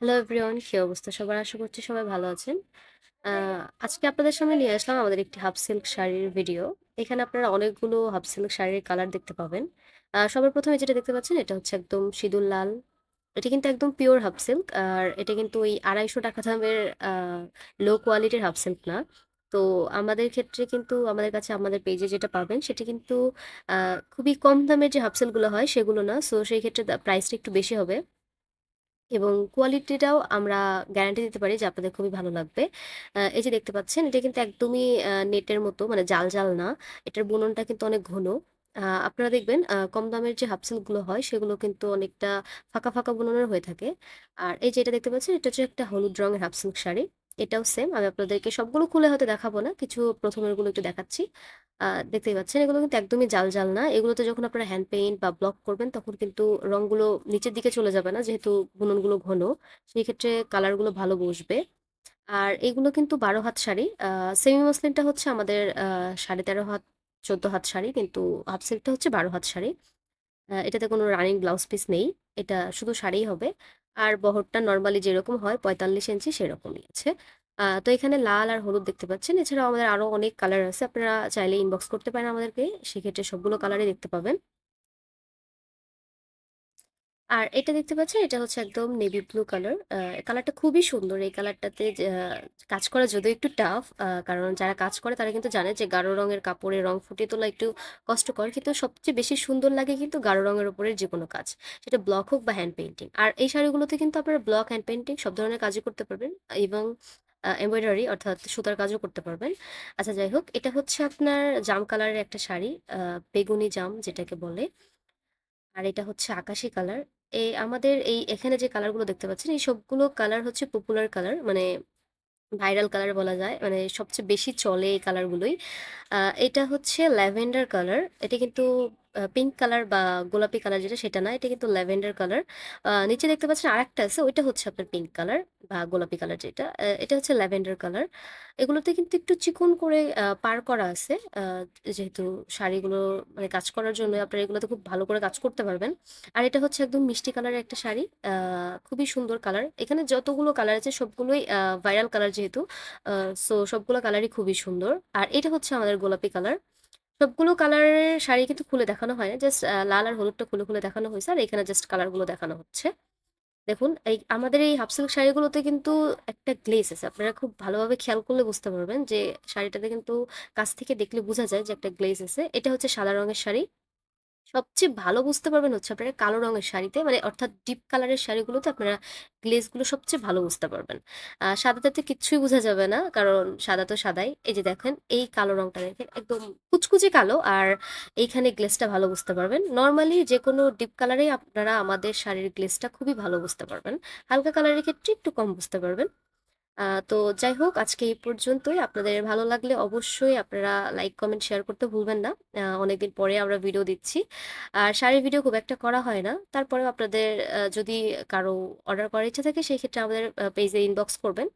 Hello everyone, কি অবস্থা সবার? আশা করছি সবাই ভালো আছেন। আজকে আপনাদের সামনে নিয়ে আসলাম আমাদের একটি হাফ সিল্ক শাড়ির ভিডিও। এখানে আপনারা অনেকগুলো হাফ সিল্ক শাড়ির কালার দেখতে পাবেন। সবার প্রথমে যেটা দেখতে পাচ্ছেন এটা হচ্ছে একদম সিঁদুর লাল। এটা কিন্তু একদম পিওর হাফ সিল্ক আর এটা কিন্তু ওই আড়াইশো টাকা দামের লো কোয়ালিটির হাফ সিল্ক না। তো আমাদের ক্ষেত্রে কিন্তু, আমাদের কাছে আমাদের পেজে যেটা পাবেন সেটা কিন্তু খুবই কম দামের যে হাফ সিল্কগুলো হয় সেগুলো না। সো সেই ক্ষেত্রে প্রাইসটা একটু বেশি হবে। এবং কোয়ালিটিটাও আমরা গ্যারান্টি দিতে পারি যে আপনাদের খুবই ভালো লাগবে। এই যে দেখতে পাচ্ছেন, এটা কিন্তু একদমই নেটের মতো মানে জাল জাল না। এটার বুননটা কিন্তু অনেক ঘন। আপনারা দেখবেন কম দামের যে হাফ সিল্কগুলো হয়, সেগুলো কিন্তু অনেকটা ফাঁকা ফাঁকা বুননের হয়ে থাকে। আর এই যে এটা দেখতে পাচ্ছেন, এটা হচ্ছে একটা হলুদ রঙের হাফ সিল্ক শাড়ি। এটাও সেম আমি আপনাদেরকে সবগুলো খুলে হয়তো দেখাবো না, কিছু প্রথমেরগুলো একটু দেখাচ্ছি। দেখতেই পাচ্ছেন, এগুলো কিন্তু একদমই জাল জাল না, এগুলোতে যখন আপনারা হ্যান্ড পেইন্ট বা ব্লক করবেন, তখন কিন্তু রংগুলো নিচের দিকে চলে যাবে না, যেহেতু বুননগুলো ঘন, সেই ক্ষেত্রে কালারগুলো ভালো বসবে। আর এগুলো কিন্তু বারো হাত শাড়ি সেমি মসলিনটা হচ্ছে আমাদের সাড়ে তেরো হাত, চোদ্দ হাত শাড়ি, কিন্তু হাফ সিল্কটা হচ্ছে বারো হাত শাড়ি। এটাতে কোনো রানিং ব্লাউজ পিস নেই। এটা শুধু শাড়িই হবে। আর বহরটা নর্মালি যেরকম হয়, পঁয়তাল্লিশ ইঞ্চি সেরকমই আছে। তো এখানে লাল আর হলুদ দেখতে পাচ্ছেন। এছাড়াও আমাদের আরও অনেক কালার আছে। আপনারা চাইলে ইনবক্স করতে পারেন আমাদেরকে। সেক্ষেত্রে সবগুলো কালারই দেখতে পাবেন। আর এটা দেখতে পাচ্ছেন এটা হচ্ছে একদম নেভি ব্লু কালার কালারটা খুবই সুন্দর। এই কালারটাতে কাজ করা যদিও একটু টাফ কারণ যারা কাজ করে তারা কিন্তু জানে যে গাঢ় রঙের কাপড়ে রং ফুটিয়ে তোলা একটু কষ্টকর, কিন্তু সবচেয়ে বেশি সুন্দর লাগে কিন্তু গাঢ় রঙের উপরের যে কোনো কাজ, সেটা ব্লক হোক বা হ্যান্ড পেন্টিং আর এই শাড়িগুলোতে কিন্তু আপনারা ব্লক হ্যান্ড পেন্টিং সব ধরনের কাজই করতে পারবেন, এবং এমব্রয়ডারি অর্থাৎ সুতার কাজও করতে পারবেন। আচ্ছা যাই হোক, এটা হচ্ছে আপনার জাম কালারের একটা শাড়ি বেগুনি জাম যেটাকে বলে, আর এটা হচ্ছে আকাশি কালার এই আমাদের এই এখানে যে কালারগুলো দেখতে পাচ্ছেন, এই সবগুলো কালার হচ্ছে পপুলার কালার মানে ভাইরাল কালার বলা যায় মানে সবচেয়ে বেশি চলে এই কালারগুলোই এটা হচ্ছে ল্যাভেন্ডার কালার এটা কিন্তু পিঙ্ক কালার বা গোলাপি কালার যেটা, সেটা না, এটা কিন্তু ল্যাভেন্ডার কালার নিচে দেখতে পাচ্ছেন আরেকটা আছে, ওইটা হচ্ছে আপনার পিঙ্ক কালার বা গোলাপি কালার যেটা। এটা হচ্ছে ল্যাভেন্ডার কালার এগুলোতে কিন্তু একটু চিকন করে পার করা আছে। যেহেতু শাড়িগুলো মানে কাজ করার জন্য আপনারা এগুলোতে খুব ভালো করে কাজ করতে পারবেন। আর এটা হচ্ছে একদম মিষ্টি কালারের একটা শাড়ি। খুবই সুন্দর কালার এখানে যতগুলো কালার আছে, সবগুলোই ভাইরাল কালার যেহেতু। সো সবগুলো কালারই খুবই সুন্দর। আর এটা হচ্ছে আমাদের গোলাপি কালার সবগুলো কালারের শাড়ি কিন্তু খুলে দেখানো হয় না জাস্ট লাল আর হলুদটা খুলে খুলে দেখানো হয়েছে, আর এখানে জাস্ট কালারগুলো দেখানো হচ্ছে। দেখুন, এই আমাদের এই হাফ সিল্ক শাড়িগুলোতে কিন্তু একটা গ্লেস আছে, আপনারা খুব ভালোভাবে খেয়াল করলে বুঝতে পারবেন যে শাড়িটাতে কিন্তু কাছ থেকে দেখলে বোঝা যায় যে একটা গ্লেস আছে। এটা হচ্ছে সাদা রঙের শাড়ি। সবচেয়ে ভালো বুঝতে পারবেন হচ্ছে আপনারা কালো রঙের শাড়িতে। মানে অর্থাৎ ডিপ কালারের শাড়িগুলোতে আপনারা গ্লেজগুলো সবচেয়ে ভালো বুঝতে পারবেন। আহ সাদাটাতে কিচ্ছুই বোঝা যাবে না, কারণ সাদা তো সাদাই। এই যে দেখেন, এই কালো রঙটা দেখেন, একদম কুচকুচে কালো। আর এইখানে গ্লেজটা ভালো বুঝতে পারবেন। নর্মালি যে কোনো ডিপ কালারে আপনারা আমাদের শাড়ির গ্লেজটা খুবই ভালো বুঝতে পারবেন। হালকা কালারের ক্ষেত্রে একটু কম বুঝতে পারবেন। তো যাই হোক, আজকে এই পর্যন্তই। আপনাদের ভালো লাগলে অবশ্যই আপনারা লাইক, কমেন্ট, শেয়ার করতে ভুলবেন না। অনেকদিন পরে আমরা ভিডিও দিচ্ছি। আর শাড়ির ভিডিও খুব একটা করা হয় না। তারপরেও আপনাদের যদি কারও অর্ডার করার ইচ্ছা থাকে, সেই ক্ষেত্রে আমাদের পেজে ইনবক্স করবেন।